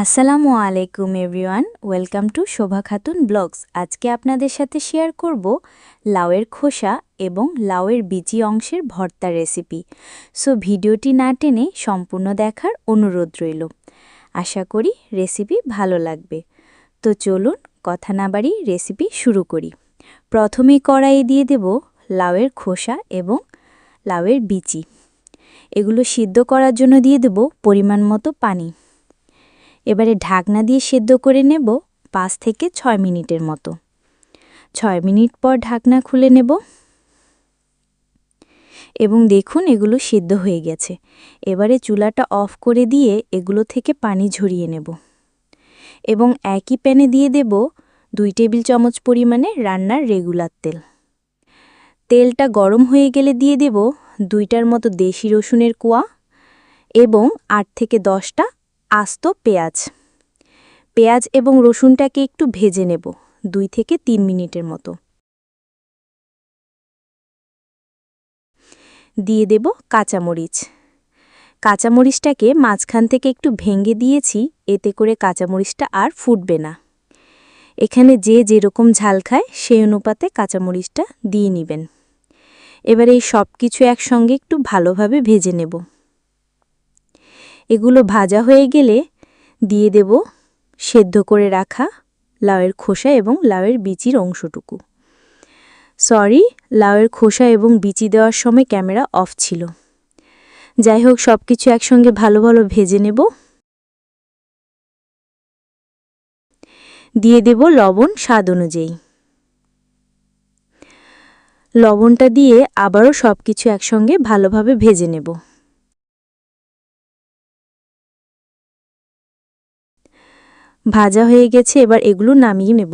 আসসালামু আলাইকুম everyone, welcome to Shobha Khatun blogs. আজকে আপনাদের সাথে শেয়ার করব লাউয়ের খোসা এবং লাউয়ের বিচি অংশের ভর্তা রেসিপি। সো ভিডিওটি না টেনে সম্পূর্ণ দেখার অনুরোধ রইল। আশা করি রেসিপি ভালো লাগবে। তো চলুন কথা না বাড়ি রেসিপি শুরু করি। প্রথমেই কড়াইয়ে দিয়ে দেব লাউয়ের খোসা এবং লাউয়ের বিচি। এগুলো সিদ্ধ করার জন্য দিয়ে দেব পরিমাণ মতো পানি। এবারে ঢাকনা দিয়ে সেদ্ধ করে নেব পাঁচ থেকে ছয় মিনিটের মতো। ছয় মিনিট পর ঢাকনা খুলে নেব। এবং দেখুন এগুলো সিদ্ধ হয়ে গেছে। এবারে চুলাটা অফ করে দিয়ে এগুলো থেকে পানি ঝরিয়ে নেব। এবং একই প্যানে দিয়ে দেব দুই টেবিল চামচ পরিমাণে রান্নার রেগুলার তেল। তেলটা গরম হয়ে গেলে দিয়ে দেব দুইটার মতো দেশি রসুনের কোয়া এবং আট থেকে দশটা আস্ত পেঁয়াজ। পেঁয়াজ এবং রসুনটাকে একটু ভেজে নেব, দুই থেকে তিন মিনিটের মতো। দিয়ে দেব কাঁচামরিচ। কাঁচামরিচটাকে মাঝখান থেকে একটু ভেঙে দিয়েছি, এতে করে কাঁচামরিচটা আর ফুটবে না। এখানে যে যেরকম ঝাল খায়, সেই অনুপাতে কাঁচামরিচটা দিয়ে নেবেন। এবার এই সব কিছু একসঙ্গে একটু ভালোভাবে ভেজে নেব। এগুলো ভাজা হয়ে গেলে দিয়ে দেব সেদ্ধ করে রাখা লাউয়ের খোসা এবং লাউয়ের বিচির অংশটুকু। সরি, লাউয়ের খোসা এবং বিচি দেওয়ার সময় ক্যামেরা অফ ছিল। যাই হোক সব কিছু একসঙ্গে ভালো ভালো ভেজে নেব। দিয়ে দেব লবণ স্বাদ অনুযায়ী। লবণটা দিয়ে আবারও সব কিছু একসঙ্গে ভালোভাবে ভেজে নেব। ভাজা হয়ে গেছে, এবার এগুলো নামিয়ে নেব।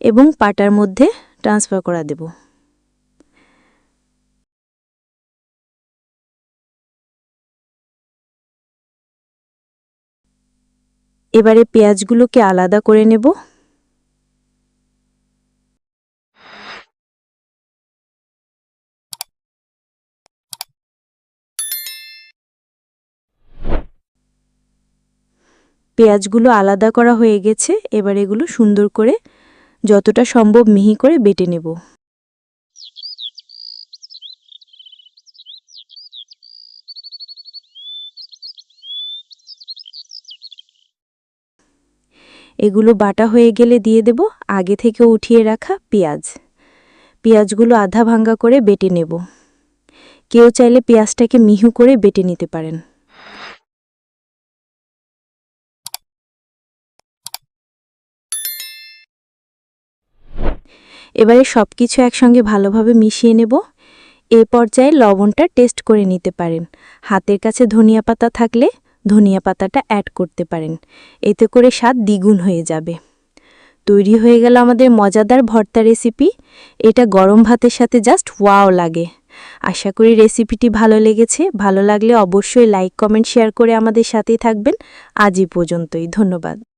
এবং পাটার মধ্যে ট্রান্সফার করা দেব। এবারে পেঁয়াজগুলোকে আলাদা করে নেব। পেঁয়াজগুলো আলাদা করা হয়ে গেছে, এবার এগুলো সুন্দর করে যতটা সম্ভব মিহি করে বেটে নেব। এগুলো বাটা হয়ে গেলে দিয়ে দেব আগে থেকে উঠিয়ে রাখা পেঁয়াজ। পেঁয়াজগুলো আধা ভাঙ্গা করে বেটে নেব। কেউ চাইলে পেঁয়াজটাকে মিহু করে বেটে নিতে পারেন। এবারে সব কিছু একসঙ্গে ভালোভাবে মিশিয়ে নেব। এ পর্যায়ে লবণটা টেস্ট করে নিতে পারেন। হাতের কাছে ধনিয়া পাতা থাকলে ধনিয়া পাতাটা অ্যাড করতে পারেন। এতে করে স্বাদ দ্বিগুণ হয়ে যাবে। তৈরি হয়ে গেল আমাদের মজাদার ভর্তা রেসিপি এটা গরম ভাতের সাথে জাস্ট ওয়াও লাগে। আশা করি রেসিপিটি ভালো লেগেছে। ভালো লাগলে অবশ্যই লাইক কমেন্ট শেয়ার করে আমাদের সাথেই থাকবেন। আজই পর্যন্তই। ধন্যবাদ।